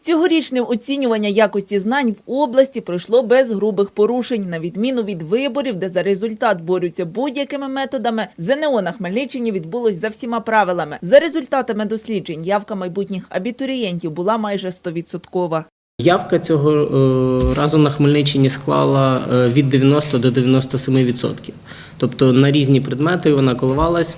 Цьогорічне оцінювання якості знань в області пройшло без грубих порушень, на відміну від виборів, де за результат борються будь-якими методами. ЗНО на Хмельниччині відбулось за всіма правилами. За результатами досліджень, явка майбутніх абітурієнтів була майже 100%. Явка цього е, разу на Хмельниччині склала е, від 90 до 97%. Тобто на різні предмети вона коливалась,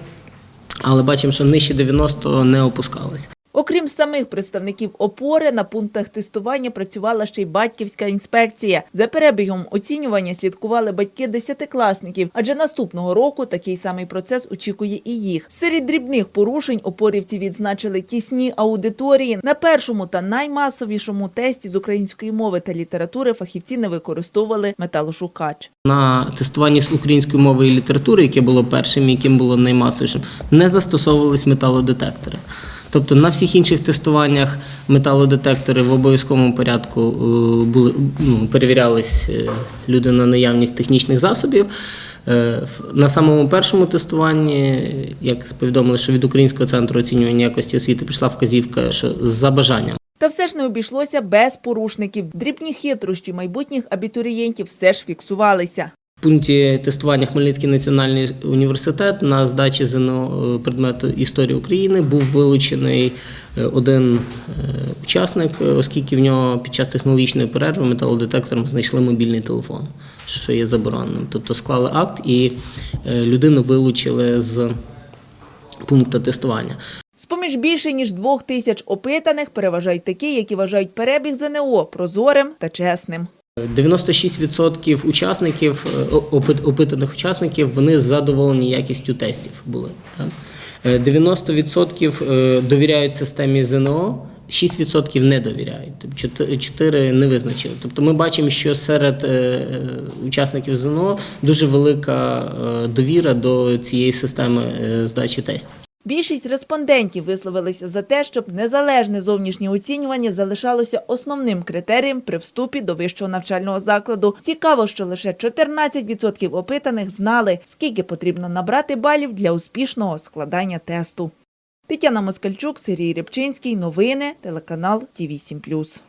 але бачимо, що нижче 90 не опускалась. Окрім самих представників опори, на пунктах тестування працювала ще й батьківська інспекція. За перебігом оцінювання слідкували батьки десятикласників, адже наступного року такий самий процес очікує і їх. Серед дрібних порушень опорівці відзначили тісні аудиторії. На першому та наймасовішому тесті з української мови та літератури фахівці не використовували металошукач. На тестуванні з української мови і літератури, яке було першим, яким було наймасовішим, не застосовувались металодетектори. Тобто на всіх інших тестуваннях металодетектори в обов'язковому порядку е, були ну, перевірялись е, люди на наявність технічних засобів. Е, На самому першому тестуванні, як повідомили, що від Українського центру оцінювання якості освіти прийшла вказівка, що за бажанням. Та все ж не обійшлося без порушників. Дрібні хитрощі майбутніх абітурієнтів все ж фіксувалися. В пункті тестування Хмельницький національний університет на здачі ЗНО е, предмету історії України був вилучений е, один е, учасник, оскільки в нього під час технологічної перерви металодетектором знайшли мобільний телефон, що є забороненим. Тобто склали акт і людину вилучили з пункту тестування. З-поміж більше ніж двох тисяч опитаних переважають такі, які вважають перебіг ЗНО прозорим та чесним. 96% учасників, е, опитаних учасників, вони задоволені якістю тестів були. так. Е, 90% е, довіряють системі ЗНО, 6% не довіряють, тобто 4 не визначили. Тобто ми бачимо, що серед учасників ЗНО дуже велика довіра до цієї системи здачі тестів. Більшість респондентів висловилися за те, щоб незалежне зовнішнє оцінювання залишалося основним критерієм при вступі до вищого навчального закладу. Цікаво, що лише 14% опитаних знали, скільки потрібно набрати балів для успішного складання тесту. Тетяна Москальчук, Сергій Рябчинський. Новини. Телеканал Ті 8